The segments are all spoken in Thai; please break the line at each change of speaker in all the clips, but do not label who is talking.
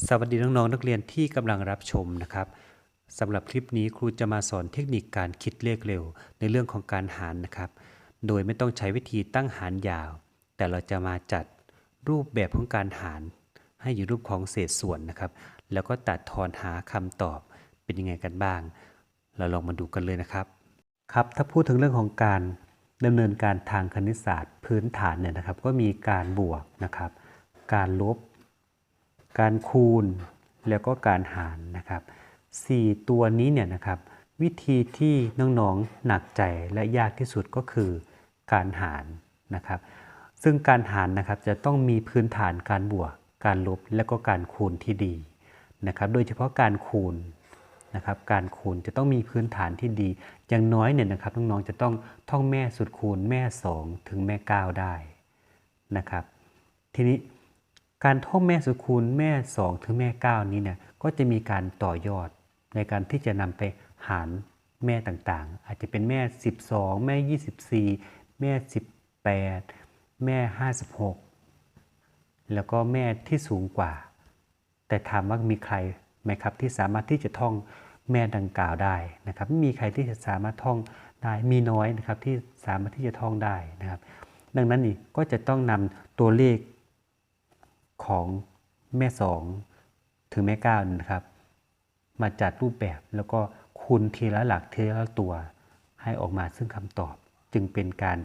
สวัสดีน้องๆนักเรียนที่กำลังรับชมนะครับสำหรับคลิปนี้ครูจะมาสอนเทคนิคการคิดเลขเร็ว ในเรื่องของการหารนะครับ โดยไม่ต้องใช้วิธีตั้งหารยาว แต่เราจะมาจัดรูปแบบของการหาร ให้อยู่รูปของเศษส่วนนะครับ แล้วก็ตัดทอนหาคำตอบเป็นยังไงกันบ้าง เราลองมาดูกันเลยนะครับ ครับถ้าพูดถึงเรื่องของการดำเนินการทางคณิตศาสตร์พื้นฐานเนี่ยนะครับ ก็มีการบวกนะครับ การลบ การคูณแล้วก็การหารนะครับ4ตัวนี้เนี่ยนะครับวิธีที่น้องๆหนักใจและยากที่สุดก็คือการหารนะครับ ซึ่งการหารนะครับจะต้องมีพื้นฐานการบวก การลบและก็การคูณที่ดีนะครับ โดยเฉพาะการคูณนะครับ การคูณจะต้องมีพื้นฐานที่ดี อย่างน้อยเนี่ยนะครับน้องๆจะต้องท่องแม่สุดคูณแม่ 2 ถึงแม่ 9 ได้นะครับ ทีนี้ การท่องแม่สุคูณแม่ 2 ถึงแม่ 9 นี้เนี่ยก็จะมีการต่อยอดในการที่จะนำไปหารแม่ต่างๆ อาจจะเป็นแม่ 12 แม่ 24 แม่ 18 แม่ 56 แล้วก็แม่ที่สูงกว่า แต่ถามว่ามีใครไหมครับที่สามารถที่จะท่องแม่ดังกล่าวได้นะครับไม่มีใครที่จะสามารถท่องได้มีน้อยนะครับที่สามารถที่จะท่องได้นะครับ ดังนั้นนี่ก็จะต้องนำตัวเลข ของแม่2ถึงแม่9นี่นะครับ มาจัดรูปแบบแล้วก็คูณทีละหลักทีละตัว ให้ออกมาซึ่งคำตอบ จึงเป็นการ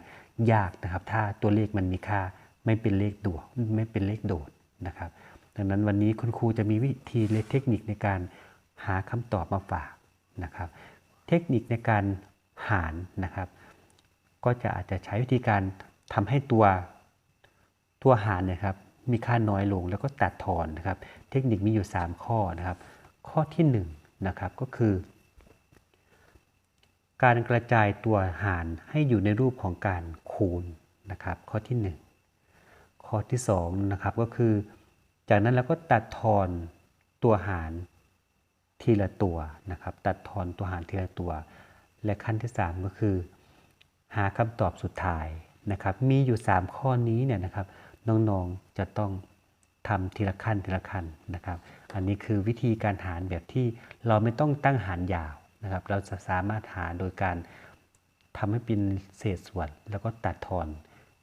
ยากนะครับ ถ้าตัวเลขมันมีค่าไม่เป็นเลขดวไม่เป็นเลขโดดนะครับ ดังนั้นวันนี้คุณครูจะมีวิธีและเทคนิคในการหาคำตอบมาฝากนะครับ เทคนิคในการหารนะครับ ก็จะอาจจะใช้วิธีการทำให้ตัวตัวหารนี่ยครับ มีค่าน้อยลงแล้วก็ตัดทอนนะครับ เทคนิคมีอยู่ 3 ข้อนะครับ ข้อที่1นงนะครับก็คือ การกระจายตัวหารให้อยู่ในรูปของการคูณนะครับ ข้อที่ 1 ข้อที่2นะครับก็คือ จากนั้นเราก็ตัดทอนตัวหารทีละตัวนะครับ ตัดทอนตัวหารทีละตัว และขั้นที่ 3 ก็คือ หาคำตอบสุดท้ายนะครับ มีอยู่ 3 ข้อนี้เนี่ยนะครับ น้องๆจะต้องทำทีละขั้นทีละขั้นนะครับ อันนี้คือวิธีการหารแบบที่เราไม่ต้องตั้งหารยาวนะครับ เราจะสามารถหาโดยการทำให้เป็นเศษส่วน แล้วก็ตัดทอน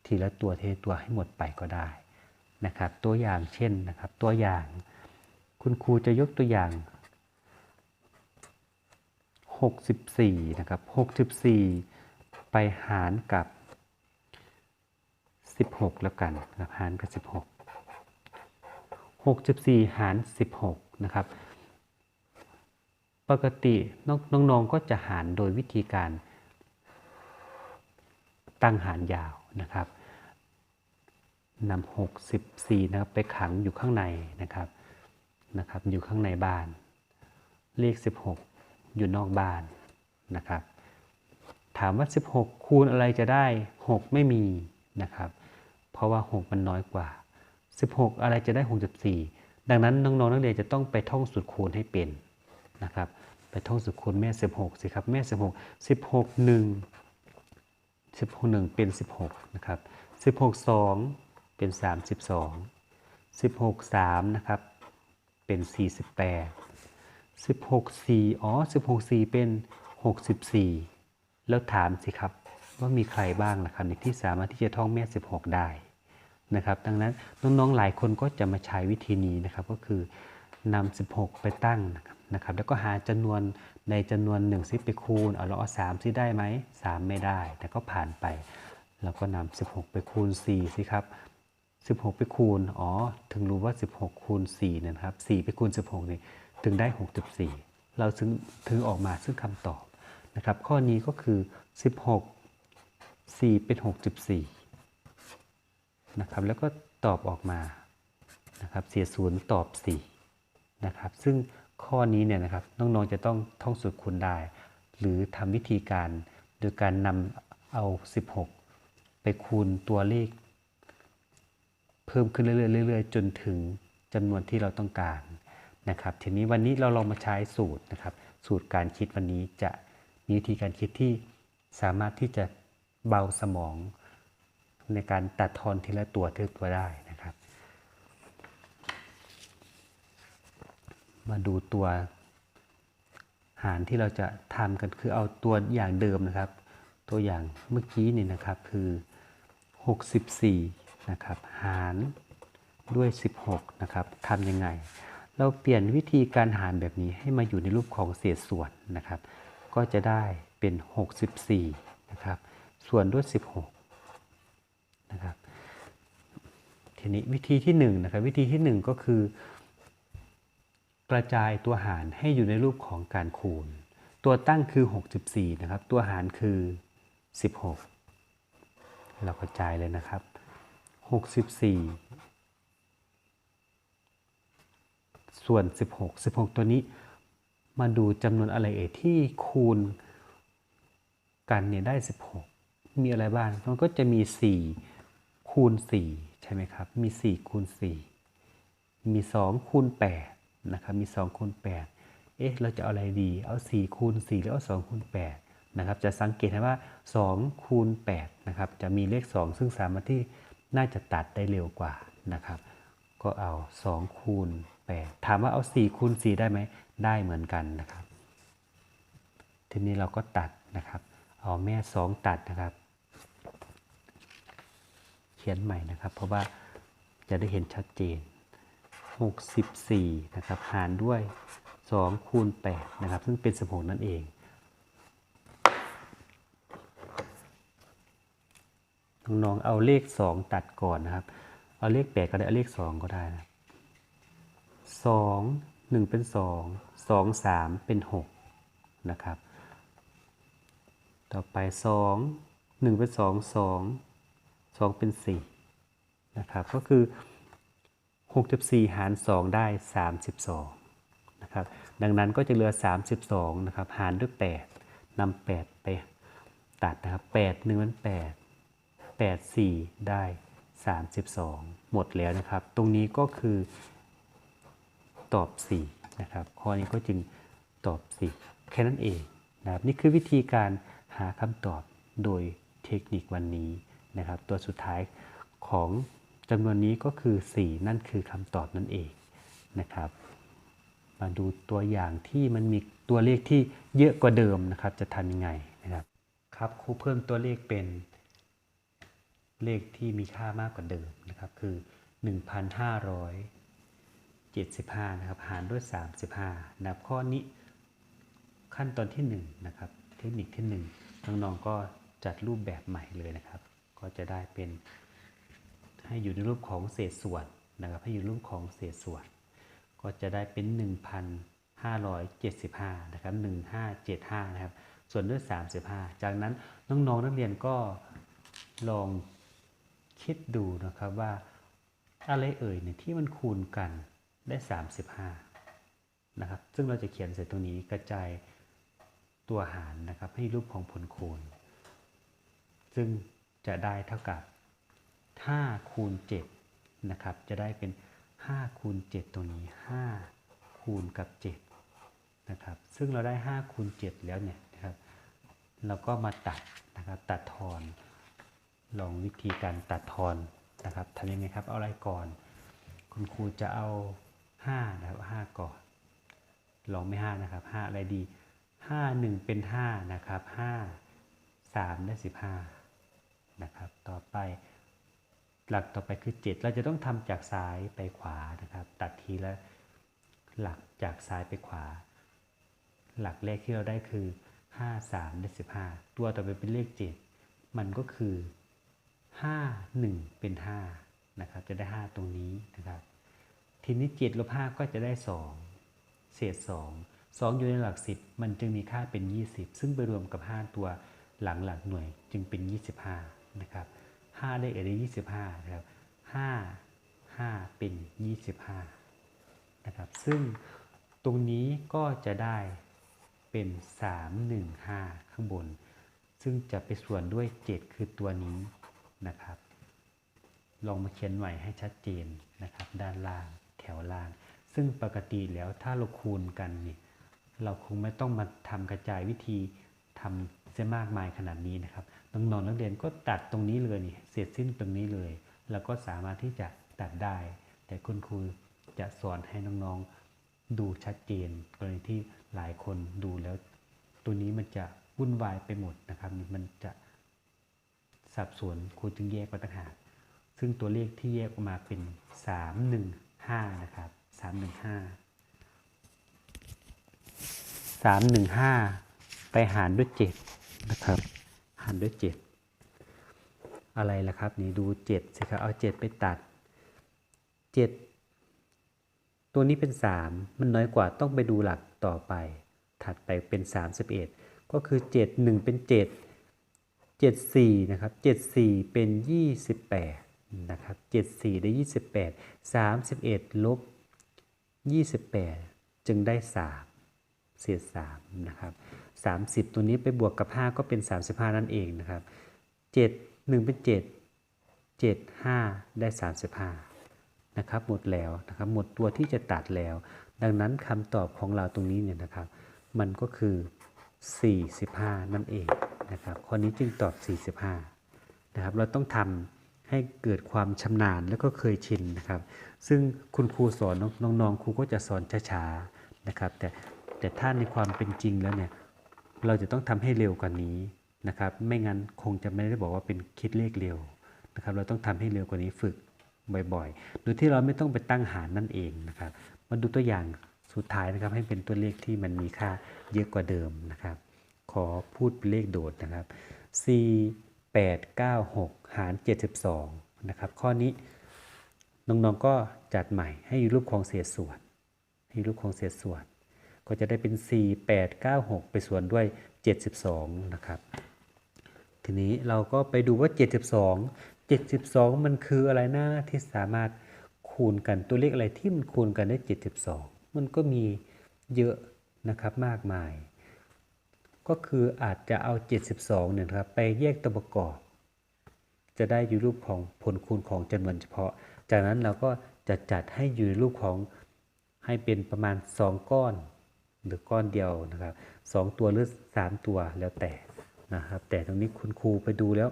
ทีละตัวเทตัวให้หมดไปก็ได้นะครับ ตัวอย่างเช่นนะครับ ตัวอย่าง คุณครูจะยกตัวอย่าง 64 นะครับ 64 ไปหารกับ 16 แล้วกันนะครับหารกับ 16 64 หาร 16 นะครับ ปกติน้องๆก็จะหารโดยวิธีการ ตั้งหารยาวนะครับนำ64 นะครับไปขังอยู่ข้างในนะครับนะครับ อยู่ข้างในบ้าน เลข 16 อยู่นอกบ้านนะครับ ถามว่า 16 คูณอะไรจะได้ 6 ไม่มีนะครับ เพราะว่า 6 มันน้อยกว่า 16 อะไรจะได้ 64 ดังนั้นน้องๆนักเรียนจะต้องไปท่องสูตรคูณให้เป็นนะครับไปท่องสูตรคูณแม่ 16 สิครับแม่ 16 16 1 16 1 เป็น 16 นะครับ 16 2 เป็น 32 16 3 นะครับ เป็น 48 16 4 อ๋อ 16 4 เป็น 64 แล้วถามสิครับ ว่ามีใครบ้างล่ะครับที่สามารถที่จะท่องแม่ 16 ได้นะครับ ดังนั้นน้องๆหลายคนก็จะมาใช้วิธีนี้นะครับ ก็คือนำ16 ไปตั้งนะครับ แล้วก็หาจำนวนในจำนวน1ซิไปคูณเอาเราเอา3ซิได้ไหม3 ไม่ได้ แต่ก็ผ่านไป แล้วก็นำ16 ไปคูณ4สิครับ16 ไปคูณ อ๋อ ถึงรู้ว่า 16 คูณ4นะครับ 4 ไปคูณ 16นี่ถึงได้ 64 เราถึงถึงออกมาซึ่งคำตอบนะครับ ข้อนี้ก็คือ 16 4 เป็น 64 นะครับ แล้วก็ตอบออกมานะครับเสียศูนย์ตอบ 4 นะครับ ซึ่งข้อนี้เนี่ยนะครับน้องๆจะต้องท่องสูตรคูณได้ หรือทำวิธีการโดยการนำเอา 16 ไปคูณตัวเลข เพิ่มขึ้นเรื่อยๆจนถึงจำนวนที่เราต้องการนะครับ ทีนี้วันนี้เราลองมาใช้สูตรนะครับ สูตรการคิดวันนี้จะมีวิธีการคิดที่สามารถที่จะ เบาสมองในการตัดทอนทีละตัวทีละตัวได้นะครับ มาดูตัวหารที่เราจะทำกันคือเอาตัวอย่างเดิมนะครับ ตัวอย่างเมื่อกี้นี่นะครับคือ 64 นะครับ หารด้วย 16 นะครับทำยังไง เราเปลี่ยนวิธีการหารแบบนี้ให้มาอยู่ในรูปของเศษส่วนนะครับ ก็จะได้เป็น 64 นะครับ ส่วนด้วย 16นะครับทีนี้วิธีที่1นะครับวิธีที่ 1 ก็คือ กระจายตัวหารให้อยู่ในรูปของการคูณ ตัวตั้งคือ 64นะครับตัวหารคือ 16 เรากระจายเลยนะครับ 64ส่วน 16 16 ตัวนี้มาดูจำนวนอะไรเอ่ยที่คูณกันเนี่ยได้ 16 มีอะไรบ้างมันก็จะมี 4 คูณ 4 ใช่ไหมครับ มี 4 คูณ 4 มี 2 คูณ 8 นะครับ มี 2 คูณ 8 เอ๊ะ เราจะเอาอะไรดี เอา 4 คูณ 4 หรือเอา 2 คูณ 8 นะครับ จะสังเกตเห็นว่า 2 คูณ 8 นะครับ จะมีเลข 2 ซึ่งสามารถที่น่าจะตัดได้เร็วกว่านะครับ ก็เอา 2 คูณ 8 ถามว่าเอา 4 คูณ 4 ได้ไหม ได้เหมือนกันนะครับ ทีนี้เราก็ตัดนะครับ เอาแม่ 2 ตัดนะครับ ขียนใหม่นะครับ เพราะว่าจะได้เห็นชัดเจน 64 นะครับ หารด้วย 2 คูณ 8 นะครับ ซึ่งเป็น 16 นั่นเองน้องๆเอาเลข 2 ตัดก่อนนะครับ เอาเลข 8 ก็ได้ เอาเลข 2 ก็ได้นะ2 1 เป็น 2 2 3 เป็น 6 นะครับ ต่อไป 2 1 เป็น 2 2 2 เป็น4นะครับก็คือ 64 หาร 2 ได้ 32นะครับดังนั้นก็จะเหลือ 32นะครับหารด้วย 8นำ8ไปตัดนะครับ8 1มัน8 8 4 ได้ 32 หมดแล้วนะครับ ตรงนี้ก็คือตอบ 4 นะครับข้อนี้ก็จึงตอบ 4 แค่นั้นเองนะครับนี่คือวิธีการหาคำตอบโดยเทคนิควันนี้ นะครับ ตัวสุดท้ายของจำนวนนี้ก็คือ 4 นั่นคือคำตอบนั่นเองนะครับ มาดูตัวอย่างที่มันมีตัวเลขที่เยอะกว่าเดิมนะครับ จะทำยังไงนะครับครับครูเพิ่มตัวเลขเป็นเลขที่มีค่ามากกว่าเดิมนะครับ คือ 1,575 นะครับ หารด้วย 35นะครับข้อนี้ขั้นตอนที่1นะครับ เทคนิคที่ 1 น้องๆก็จัดรูปแบบใหม่เลยนะครับ ก็จะได้เป็น ให้อยู่ในรูปของเศษส่วนนะครับ ให้อยู่รูปของเศษส่วน ก็จะได้เป็น 1,575 นะครับ 1575 นะครับ ส่วนด้วย 35 จากนั้นน้องๆนักเรียนก็ลองคิดดูนะครับว่าอะไรเอ่ยเนี่ยที่มันคูณกันได้ 35 นะครับ ซึ่งเราจะเขียนเสร็จตรงนี้กระจายตัวหารนะครับให้รูปของผลคูณ ซึ่ง จะได้เท่ากับ 5 คูณ7นะครับจะได้เป็น 5 คูณ 7 ตรงนี้ 5 คูณกับ7นะครับซึ่งเราได้ 5 คูณ 7 แล้วเนี่ยนะครับเราก็มาตัดนะครับตัดทอน ลองวิธีการตัดทอนนะครับทำยังไงครับเอาอะไรก่อน คุณครูจะเอา 5 นะครับ 5 ก่อน ลองไม่ 5 นะครับ 5 อะไรดี 5 1 เป็น 5 นะครับ 5 3 ได้ 15 นะครับ ต่อไปหลักต่อไปคือ7เราจะต้องทำจากซ้ายไปขวานะครับ ตัดทีละหลักจากซ้ายไปขวา หลักแรกที่เราได้คือ 5 3ได้15 ตัวต่อไปเป็นเลข 7 มันก็คือ 5 1 เป็น5นะครับ จะได้ 5 ตรงนี้นะครับ ทีนี้7ลบ5ก็จะได้ 2 เศษ 2 2 อยู่ในหลัก 10 มันจึงมีค่าเป็น 20 ซึ่งไปรวมกับ 5 ตัวหลังหลักหน่วยจึงเป็น 25 นะครับ5ได้เอได้25นะครับ5 5เป็น25นะครับซึ่งตรงนี้ก็จะได้เป็น315ข้างบน ซึ่งจะไปส่วนด้วย7คือตัวนี้นะครับ ลองมาเขียนใหม่ให้ชัดเจนนะครับ ด้านล่างแถวล่าง ซึ่งปกติแล้วถ้าเราคูณกันนี่เราคงไม่ต้องมาทำกระจายวิธีทำเสียมากมายขนาดนี้นะครับ น้องๆนักเรียนก็ตัดตรงนี้เลยนี่เสร็จสิ้นตรงนี้เลย แล้วก็สามารถที่จะตัดได้ แต่คุณครูจะสอนให้น้องๆดูชัดเจนกรณีที่หลายคนดูแล้ว ตัวนี้มันจะวุ่นวายไปหมดนะครับมันจะสับสนครูจึงแยกมาต่างหากซึ่งตัวเลขที่แยกออกมาเป็น 315 นะครับ 315 315 ไปหารด้วย 7 นะครับ หารด้วย 7 อะไรล่ะครับ นี่ดู 7 สิครับ เอา 7 ไปตัด 7 ตัวนี้เป็น 3 มันน้อยกว่าต้องไปดูหลักต่อไป ถัดไปเป็น 31 ก็คือ 7 1 เป็น 7 7 4 นะครับ 7 4 เป็น 28 นะครับ 7 4 ได้ 28 31 ลบ 28 จึงได้ 3 เศษ3นะครับ 30 ตัวนี้ไปบวกกับ 5 ก็เป็น 35 นั่นเองนะครับ 7 1 เป็น 7 7 5 ได้ 35 นะครับ หมดแล้วนะครับ หมดตัวที่จะตัดแล้ว ดังนั้นคำตอบของเราตรงนี้เนี่ยนะครับ มันก็คือ 45 นั่นเองนะครับ ข้อนี้จึงตอบ 45 นะครับ เราต้องทำให้เกิดความชำนาญแล้วก็เคยชินนะครับ ซึ่งคุณครูสอนน้องๆครูก็จะสอนช้าๆนะครับ แต่แต่ถ้าในความเป็นจริงแล้วเนี่ย เราจะต้องทำให้เร็วกว่านี้นะครับ ไม่งั้นคงจะไม่ได้บอกว่าเป็นคิดเลขเร็วนะครับ เราต้องทำให้เร็วกว่านี้ฝึกบ่อยๆ โดยที่เราไม่ต้องไปตั้งหารนั่นเองนะครับ มาดูตัวอย่างสุดท้ายนะครับ ให้เป็นตัวเลขที่มันมีค่าเยอะกว่าเดิมนะครับ ขอพูดเป็นเลขโดดนะครับ4 8 9 6 หาร 72 นะครับ ข้อนี้น้องๆก็จัดใหม่ให้อยู่รูปของเศษส่วน ให้รูปของเศษส่วน ก็จะได้เป็น 4 8 9 6 ไปส่วนด้วย 72 นะครับ ทีนี้เราก็ไปดูว่า 72 72 มันคืออะไรนะที่สามารถคูณกันตัวเลขอะไรที่มันคูณกันได้ 72 มันก็มีเยอะนะครับมากมาย ก็คืออาจจะเอา 72เนี่ยนะครับไปแยกตัวประกอบ จะได้อยู่รูปของผลคูณของจำนวนเฉพาะ จากนั้นเราก็จะจัดให้อยู่รูปของให้เป็นประมาณ 2 ก้อน หรือก้อนเดียวนะครับสองตัวหรือ 3 ตัวแล้วแต่นะครับ แต่ตรงนี้คุณครูไปดูแล้ว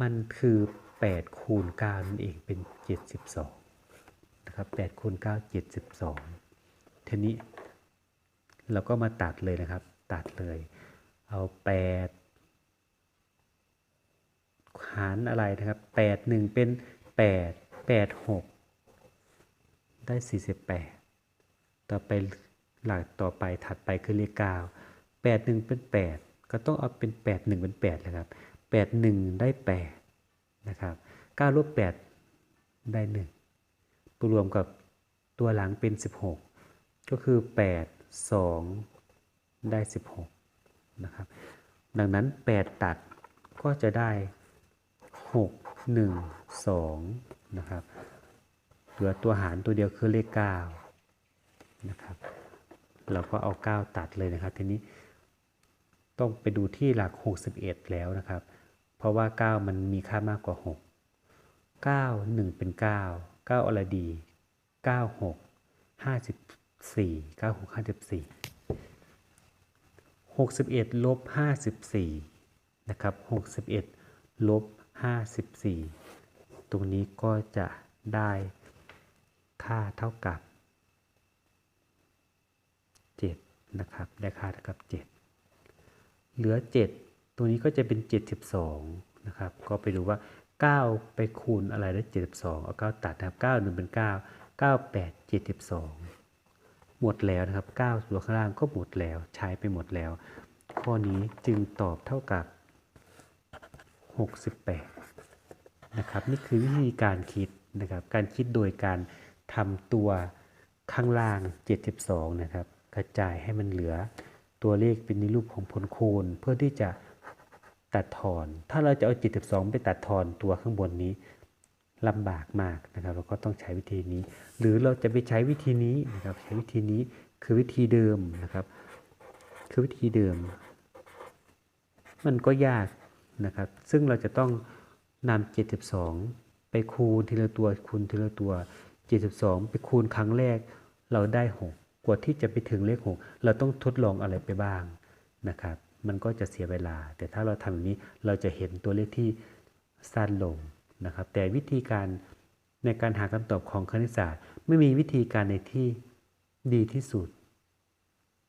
มันคือ8คูณ9นั่นเองเป็น 72นะครับ8คูณ9 72ทีนี้ เราก็มาตัดเลยนะครับ ตัดเลย เอา 8 หารอะไรนะครับ 8 1 เป็น 8 8 6 ได้ 48 ต่อไป หลักต่อไปถัดไปคือเลข9 8 1เป็น8ก็ต้องเอาเป็น8 1เป็น8เลยครับ8 1ได้8นะครับ9ลบ8ได้1ตัวรวมกับตัวหลังเป็น16ก็คือ8 2ได้16นะครับ ดังนั้น8ตัดก็จะได้6 1 2นะครับเหลือตัวหารตัวเดียวคือเลข9นะครับ เราก็เอา 9 ตัดเลยนะครับ ทีนี้ต้องไปดูที่หลัก 61 แล้วนะครับ เพราะว่า 9 มันมีค่ามากกว่า 6 9 1 เป็น 9 9 อะไรดี 9 6 54 9 6 54 61 ลบ 54 นะครับ 61 ลบ 54 ตรงนี้ก็จะได้ค่าเท่ากับ 7 นะครับได้ค่าเท่ากับ 7 เหลือ 7 ตัวนี้ก็จะเป็น 72นะครับก็ไปดูว่า 9 ไปคูณอะไรได้ 72 เอา 9 ตัดนะครับ9 1เป็น 9 9 8 72 หมดแล้วนะครับ 9 ตัวข้างล่างก็หมดแล้ว ใช้ไปหมดแล้ว ข้อนี้จึงตอบเท่ากับ 68นะครับนี่คือวิธีการคิดนะครับการคิดโดยการทำตัวข้างล่าง 72 นะครับ ระจายให้มันเหลือ ตัวเลขเป็นในรูปของผลคูณ เพื่อที่จะตัดทอน ถ้าเราจะเอา72ไปตัดทอนตัวข้างบนนี้ลำบากมากนะครับ เราก็ต้องใช้วิธีนี้ หรือเราจะไปใช้วิธีนี้นะครับ ใช้วิธีนี้คือวิธีเดิมนะครับ คือวิธีเดิม มันก็ยากนะครับ ซึ่งเราจะต้องนำ72 ไปคูณทีละตัวคูณทีละตัว 72 ไปคูณครั้งแรกเราได้ 6 กว่าที่จะไปถึงเลข6เราต้องทดลองอะไรไปบ้างนะครับ มันก็จะเสียเวลา แต่ถ้าเราทำแบบนี้เราจะเห็นตัวเลขที่สั้นลงนะครับ แต่วิธีการในการหาคำตอบของคณิตศาสตร์ ไม่มีวิธีการในที่ดีที่สุด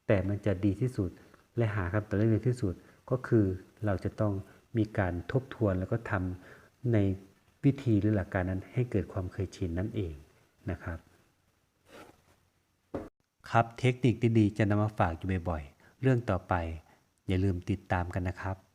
แต่มันจะดีที่สุด และหาคำตอบได้เร็วที่สุดก็คือเราจะต้องมีการทบทวนแล้วก็ทำในวิธีหรือหลักการนั้นให้เกิดความเคยชินนั่นเองนะครับ ครับเทคนิคดีๆจะนำมาฝากอยู่บ่อยๆ เรื่องต่อไป อย่าลืมติดตามกันนะครับ